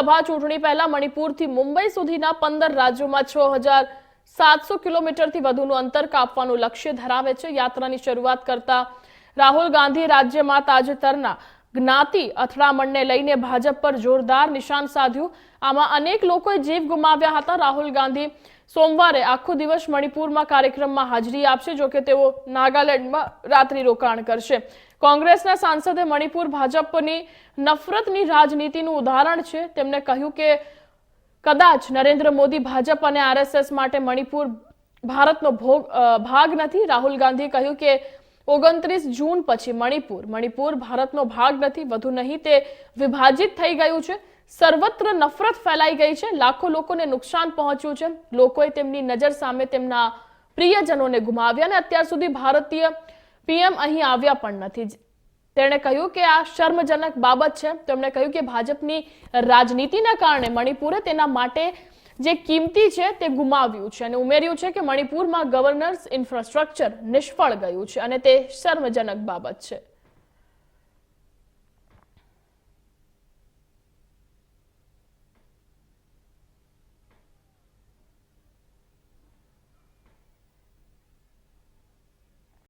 લોકસભા ચૂંટણી પહેલા મણિપુરથી મુંબઈ સુધીના પંદર રાજ્યોમાં છ હજાર સાતસો કિલોમીટરથી વધુનું અંતર કાપવાનું લક્ષ્ય ધરાવે છે યાત્રાની શરૂઆત કરતા રાહુલ ગાંધી રાજ્યમાં તાજેતરના જ્ઞાતિ અથડામણને લઈને ભાજપ પર જોરદાર નિશાન સાધ્યું. આમાં અનેક લોકોએ જીવ ગુમાવ્યા હતા. રાહુલ ગાંધી સોમવારે આખો દિવસ મણિપુરમાં કાર્યક્રમમાં હાજરી આપશે જોકે તેઓ નાગાલેન્ડમાં રાત્રિ રોકાણ કરશે. કોંગ્રેસના સાંસદે મણિપુર ભાજપની નફરતની રાજનીતિનું ઉદાહરણ છે. તેમણે કહ્યું કે કદાચ નરેન્દ્ર મોદી ભાજપ અને આરએસએસ માટે મણિપુર ભારતનો ભોગ ભાગ નથી. રાહુલ ગાંધીએ કહ્યું કે ઓગણત્રીસ જૂન પછી મણિપુર મણિપુર ભારતનો ભાગ નથી, વધુ નહીં, તે વિભાજિત થઈ ગયું છે. સર્વત્ર નફરત ફેલાઈ ગઈ છે. લાખો લોકોને નુકસાન પહોંચ્યું છે. લોકોએ તેમની નજર સામે તેમના પ્રિયજનોને ગુમાવ્યા અને અત્યાર સુધી ભારતીય પીએમ અહીં આવ્યા પણ નથી. તેણે કહ્યું કે આ શર્મજનક બાબત છે. તેમણે કહ્યું કે ભાજપની રાજનીતિના કારણે મણિપુરે તેના માટે જે કિંમતી છે તે ગુમાવ્યું છે અને ઉમેર્યું છે કે મણિપુરમાં ગવર્નન્સ ઇન્ફ્રાસ્ટ્રક્ચર નિષ્ફળ ગયું છે અને તે શર્મજનક બાબત છે.